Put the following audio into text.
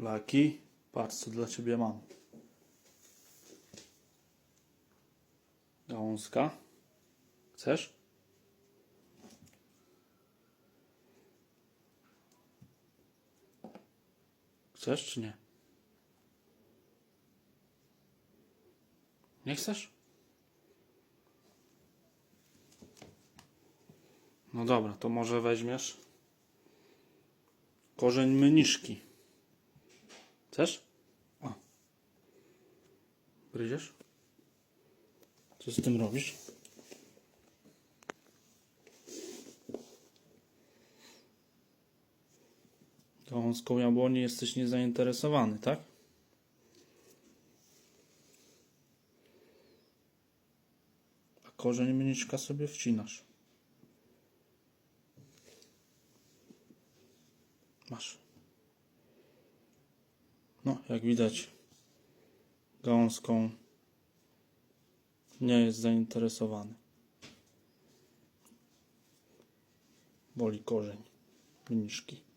Laki, patrz co dla ciebie mam. Gałązka. Chcesz? Chcesz czy nie? Nie chcesz? No dobra, to może weźmiesz korzeń myniszki. Chcesz? O. Gryziesz? Co z tym robisz? Gałązką jabłoni jesteś niezainteresowany, tak? A korzeń mniszka sobie wcinasz. Masz. No, jak widać, gałązką nie jest zainteresowany. Boli korzeń mniszki.